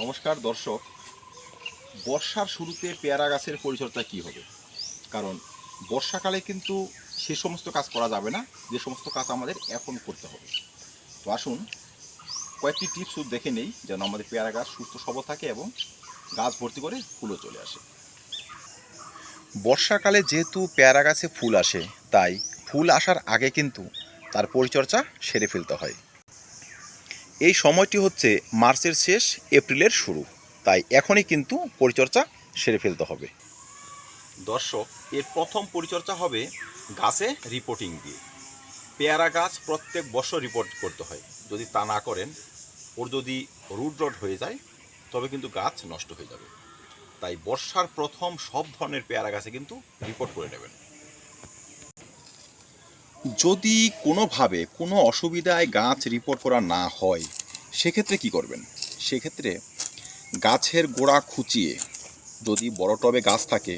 নমস্কার, দর্শক। বর্ষার শুরুতে পেয়ারা গাছের পরিচর্যা কি হবে? কারণ বর্ষাকালে কিন্তু সে সমস্ত কাজ করা যাবে না, যে সমস্ত কাজ আমাদের এখন করতে হবে। তো আসুন, কয়েকটি টিপস দেখে নেই যেন আমাদের পেয়ারা গাছ সুস্থ, সবল থাকে এবং গাছ ভর্তি করে ফুলও চলে আসে। বর্ষাকালে যেহেতু পেয়ারা গাছে ফুল আসে, তাই ফুল আসার আগে কিন্তু তার পরিচর্যা সেরে ফেলতে হয়। এই সময়টি হচ্ছে মার্চের শেষ, এপ্রিলের শুরু। তাই এখনই কিন্তু পরিচর্যা সেরে ফেলতে হবে। দর্শক, এর প্রথম পরিচর্যা হবে গাছে রিপোর্টিং দিয়ে। পেয়ারা গাছ প্রত্যেক বছর রিপোর্ট করতে হয়। যদি তা না করেন, ওর যদি রুট রড হয়ে যায়, তবে কিন্তু গাছ নষ্ট হয়ে যাবে। তাই বর্ষার প্রথম সব ধরনের পেয়ারা গাছে কিন্তু রিপোর্ট করে নেবেন। যদি কোনোভাবে কোনো অসুবিধায় গাছ রিপোর্ট করা না হয়, সেক্ষেত্রে কি করবেন? সেক্ষেত্রে গাছের গোড়া খুঁচিয়ে যদি বড় টবে গাছ থাকে,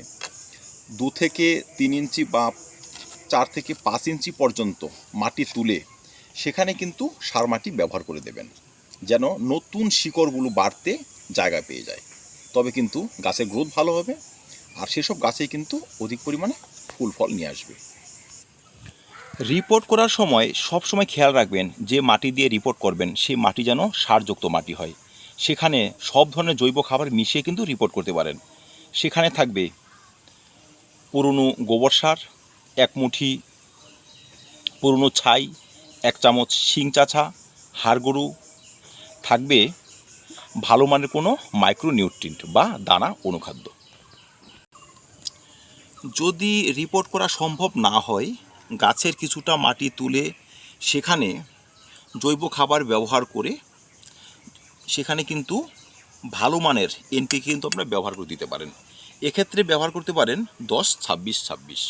দু থেকে তিন ইঞ্চি বা চার থেকে পাঁচ ইঞ্চি পর্যন্ত মাটি তুলে সেখানে কিন্তু সার মাটি ব্যবহার করে দেবেন, যেন নতুন শিকড়গুলো বাড়তে জায়গা পেয়ে যায়। তবে কিন্তু গাছের গ্রোথ ভালো হবে, আর সেসব গাছেই কিন্তু অধিক পরিমাণে ফুল ফল নিয়ে আসবে। রিপোর্ট করার সময় সব সময় খেয়াল রাখবেন যে মাটি দিয়ে রিপোর্ট করবেন, সেই মাটি যেন সারযুক্ত মাটি হয়। সেখানে সব ধরনের জৈব খাবার মিশিয়ে কিন্তু রিপোর্ট করতে পারেন। সেখানে থাকবে পুরনো গোবর সার, এক মুঠি পুরনো ছাই, এক চামচ শিং চাছা হাড় গরু, থাকবে ভালো মানের কোনো মাইক্রোনিউট্রিয়েন্ট বা দানা অনুখাদ্য। যদি রিপোর্ট করা সম্ভব না হয় গাছের কিছুটা মাটি তুলে সেখানে জৈব খাবার ব্যবহার করে সেখানে কিন্তু ভালো মানের এনপিকে কিন্তু আপনারা ব্যবহার করে দিতে পারেন। এক্ষেত্রে ব্যবহার করতে পারেন দশ, ছাব্বিশ ছাব্বিশ।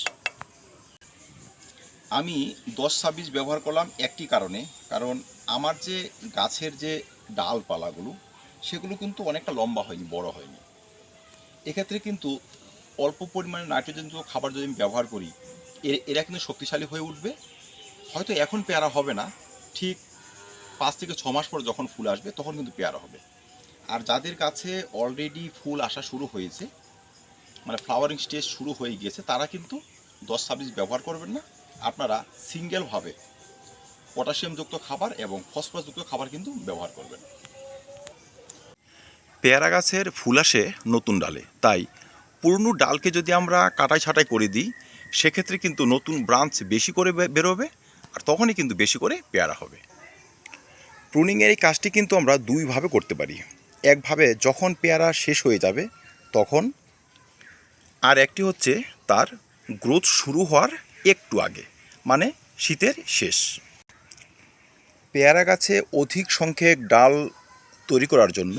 আমি দশ, ছাব্বিশ ব্যবহার করলাম একটি কারণে, কারণ আমার যে গাছের যে ডালপালাগুলো, সেগুলো কিন্তু অনেকটা লম্বা হয়নি, বড় হয়নি। এক্ষেত্রে কিন্তু অল্প পরিমাণে নাইট্রোজেনযুক্ত খাবার যদি আমি ব্যবহার করি, এরা কিন্তু শক্তিশালী হয়ে উঠবে। হয়তো এখন পেয়ারা হবে না, ঠিক পাঁচ থেকে ছ মাস পর যখন ফুল আসবে তখন কিন্তু পেয়ারা হবে। আর যাদের কাছে অলরেডি ফুল আসা শুরু হয়েছে মানে ফ্লাওয়ারিং স্টেজ শুরু হয়ে গিয়েছে তারা কিন্তু দশ ছাব্বিশ ব্যবহার করবেন না। আপনারা সিঙ্গেলভাবে পটাশিয়ামযুক্ত খাবার এবং ফসফরাসযুক্ত খাবার কিন্তু ব্যবহার করবেন। পেয়ারা গাছের ফুল আসে নতুন ডালে, তাই পুরনো ডালকে যদি আমরা কাটাই ছাঁটাই করে দিই, সেক্ষেত্রে কিন্তু নতুন ব্রাঞ্চ বেশি করে বেরোবে আর তখনই কিন্তু বেশি করে পেয়ারা হবে। প্রুনিংয়ের এই কাজটি কিন্তু আমরা দুইভাবে করতে পারি। একভাবে যখন পেয়ারা শেষ হয়ে যাবে, তখন আর একটি হচ্ছে তার গ্রোথ শুরু হওয়ার একটু আগে মানে শীতের শেষ। পেয়ারা গাছে অধিক সংখ্যক ডাল তৈরি করার জন্য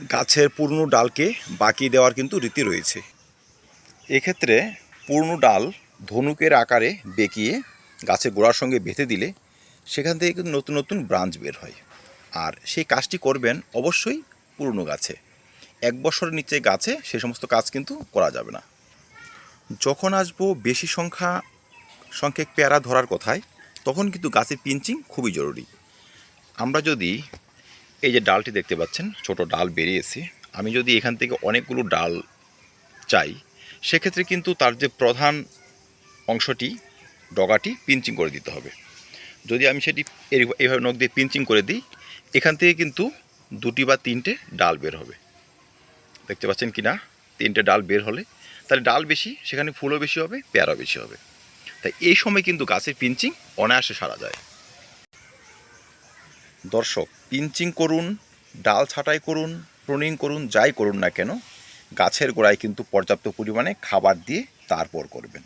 গাছের পুরনো ডালকে বাকি দেওয়ার কিন্তু রীতি রয়েছে। এক্ষেত্রে পুরনো ডাল ধনুকের আকারে বেঁকিয়ে গাছের গোড়ার সঙ্গে বেঁধে দিলে সেখান থেকে কিন্তু নতুন নতুন ব্রাঞ্চ বের হয়। আর সেই কাজটি করবেন অবশ্যই পুরনো গাছে। এক বছরের নিচে গাছে সে সমস্ত কাজ কিন্তু করা যাবে না। যখন আসব বেশি সংখ্যা, সংখ্যক পেয়ারা ধরার কথায়, তখন কিন্তু গাছের পিঞ্চিং খুবই জরুরি। আমরা যদি এই যে ডালটি দেখতে পাচ্ছেন, ছোট ডাল বেরিয়েছে। আমি যদি এখান থেকে অনেকগুলো ডাল চাই, সেক্ষেত্রে কিন্তু তার যে প্রধান অংশটি, ডগাটি পিঞ্চিং করে দিতে হবে। যদি আমি সেটি এই- এইভাবে নখ দিয়ে পিঞ্চিং করে দিই, এখান থেকে কিন্তু দুটি বা তিনটে ডাল বের হবে। দেখতে পাচ্ছেন কি না? তিনটে ডাল বের হলে তাহলে ডাল বেশি, সেখানে ফুলও বেশি হবে, পেয়ারাও বেশি হবে। তাই এই সময় কিন্তু গাছের পিঞ্চিং অনায়াসে সারা যায়। দর্শক পিঞ্চিং করুন, ডাল ছাঁটাই করুন প্রুনিং করুন, যাই করুন না কেন, গাছের গোড়ায় কিন্তু পর্যাপ্ত পরিমাণে খাবার দিয়ে তারপর করবেন।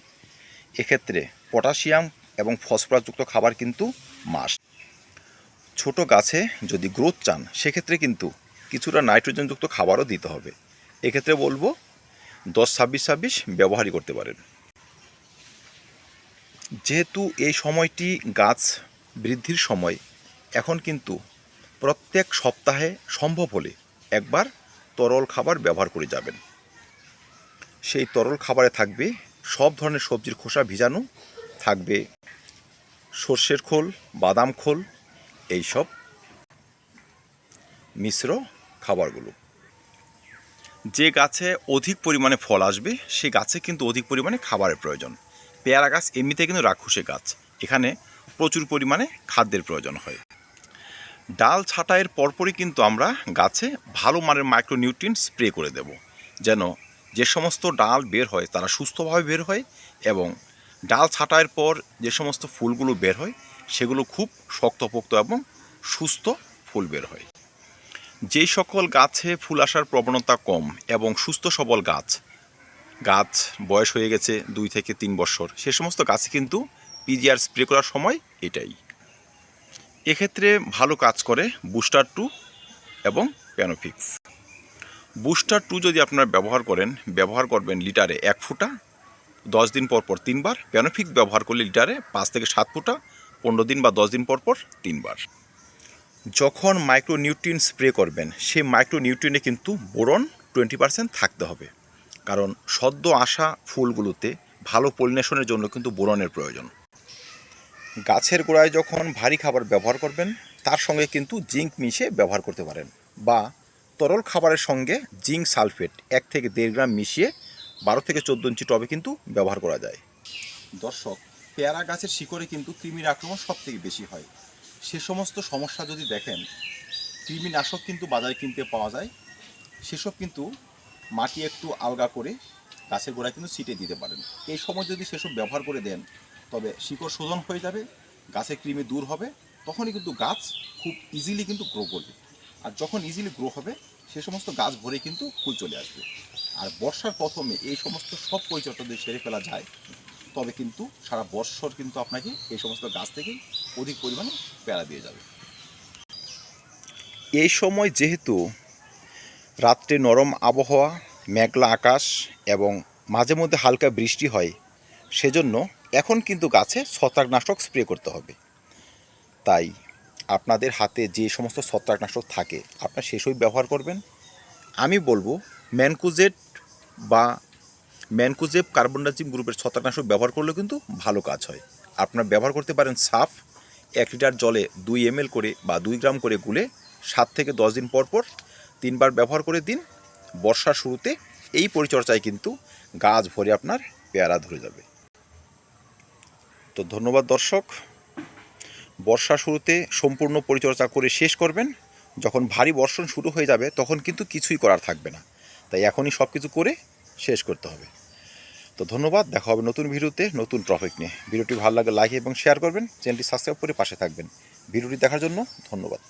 এক্ষেত্রে পটাশিয়াম এবং ফসফরাসযুক্ত খাবার কিন্তু মাস ছোট গাছে যদি গ্রোথ চান, সেক্ষেত্রে কিন্তু কিছুটা নাইট্রোজেনযুক্ত খাবারও দিতে হবে। এক্ষেত্রে বলব, দশ ছাব্বিশ ছাব্বিশ ব্যবহারই করতে পারেন। যেহেতু এই সময়টি গাছ বৃদ্ধির সময় এখন কিন্তু প্রত্যেক সপ্তাহে সম্ভব হলে একবার তরল খাবার ব্যবহার করে যাবেন। সেই তরল খাবারে থাকবে সব ধরনের সবজির খোসা ভিজানো, থাকবে সর্ষের খোল, বাদাম খোল, এইসব মিশ্র খাবারগুলো। যে গাছে অধিক পরিমাণে ফল আসবে, সে গাছে কিন্তু অধিক পরিমাণে খাবারের প্রয়োজন। পেয়ারা গাছ এমনিতে কিন্তু রাক্ষসে গাছ। এখানে প্রচুর পরিমাণে খাদ্যের প্রয়োজন হয়। ডাল ছাঁটাইয়ের পরপরই কিন্তু আমরা গাছে ভালো মানের মাইক্রোনিউট্রিন স্প্রে করে দেব। যেন যে সমস্ত ডাল বের হয় তারা সুস্থভাবে বের হয় এবং ডাল ছাঁটাইয়ের পর যে সমস্ত ফুলগুলো বের হয় সেগুলো খুব শক্তপোক্ত এবং সুস্থ ফুল বের হয়। যেই সকল গাছে ফুল আসার প্রবণতা কম এবং সুস্থ সবল গাছ গাছ বয়স হয়ে গেছে দুই থেকে তিন বছর, সে সমস্ত গাছে কিন্তু পিজিআর স্প্রে করার সময় এটাই। এক্ষেত্রে ভালো কাজ করে বুস্টার টু এবং প্যানোফিক্স। বুস্টার টু যদি আপনারা ব্যবহার করেন, ব্যবহার করবেন লিটারে এক ফুটা, দশ দিন পর পর তিনবার। প্যানোফিক্স ব্যবহার করলে লিটারে পাঁচ থেকে সাত ফুটা, পনেরো দিন বা দশ দিন পর পর তিনবার। যখন মাইক্রোনিউট্রিন স্প্রে করবেন, সেই মাইক্রোনিউট্রিনে কিন্তু বোরন টোয়েন্টি পার্সেন্ট থাকতে হবে। কারণ সদ্য আসা ফুলগুলোতে ভালো পলিনেশনের জন্য কিন্তু বোরনের প্রয়োজন। গাছের গোড়ায় যখন ভারী খাবার ব্যবহার করবেন, তার সঙ্গে কিন্তু জিঙ্ক মিশিয়ে ব্যবহার করতে পারেন বা তরল খাবারের সঙ্গে জিঙ্ক সালফেট এক থেকে দেড় গ্রাম মিশিয়ে বারো থেকে চোদ্দ ইঞ্চি টবে কিন্তু ব্যবহার করা যায়। দর্শক, পেয়ারা গাছের শিকড়ে কিন্তু কৃমির আক্রমণ সব থেকে বেশি হয়। সে সমস্ত সমস্যা যদি দেখেন, কৃমিনাশক কিন্তু বাজারে কিনতে পাওয়া যায়। সেসব কিন্তু মাটি একটু আলগা করে গাছের গোড়ায় কিন্তু ছিটে দিতে পারেন। এই সময় যদি সেসব ব্যবহার করে দেন তবে শিকড় শোধন হয়ে যাবে, গাছের কৃমি দূর হবে, তখনই কিন্তু গাছ খুব ইজিলি কিন্তু গ্রো করবে। আর যখন ইজিলি গ্রো হবে, সে সমস্ত গাছ ভরে কিন্তু ফুল চলে আসবে। আর বর্ষার প্রথমে এই সমস্ত সব পরিচর্যা সেরে ফেলা যায়, তবে কিন্তু সারা বৎসর কিন্তু আপনাকে এই সমস্ত গাছ থেকেই অধিক পরিমাণে পেয়ারা দিয়ে যাবে। এই সময় যেহেতু রাত্রে নরম আবহাওয়া, মেঘলা আকাশ এবং মাঝে মধ্যে হালকা বৃষ্টি হয়, সেজন্য এখন কিন্তু গাছে ছত্রাকনাশক স্প্রে করতে হবে। তাই আপনাদের হাতে যে সমস্ত ছত্রাকনাশক থাকে, আপনার সেসবই ব্যবহার করবেন। আমি বলব, ম্যানকুজেট বা ম্যানকুজেব কার্বনডাজিম গ্রুপের ছত্রাকনাশক ব্যবহার করলে কিন্তু ভালো কাজ হয়। আপনারা ব্যবহার করতে পারেন সাফ, এক লিটার জলে দুই এম করে বা দুই গ্রাম করে গুলে সাত থেকে দশ দিন পর পর তিনবার ব্যবহার করে দিন। বর্ষার শুরুতে এই পরিচর্যায় কিন্তু গাছ ভরে আপনার পেয়ারা ধরে যাবে। তো ধন্যবাদ দর্শক। বর্ষা শুরুতে সম্পূর্ণ পরিচর্যা করে শেষ করবেন। যখন ভারী বর্ষণ শুরু হয়ে যাবে, তখন কিন্তু কিছুই করার থাকবে না। তাই এখনই সব কিছু করে শেষ করতে হবে। তো ধন্যবাদ, দেখা হবে নতুন ভিডিওতে নতুন টপিক নিয়ে। ভিডিওটি ভালো লাগে লাইক এবং শেয়ার করবেন। চ্যানেলটি সাবস্ক্রাইব করে পাশে থাকবেন। ভিডিওটি দেখার জন্য ধন্যবাদ।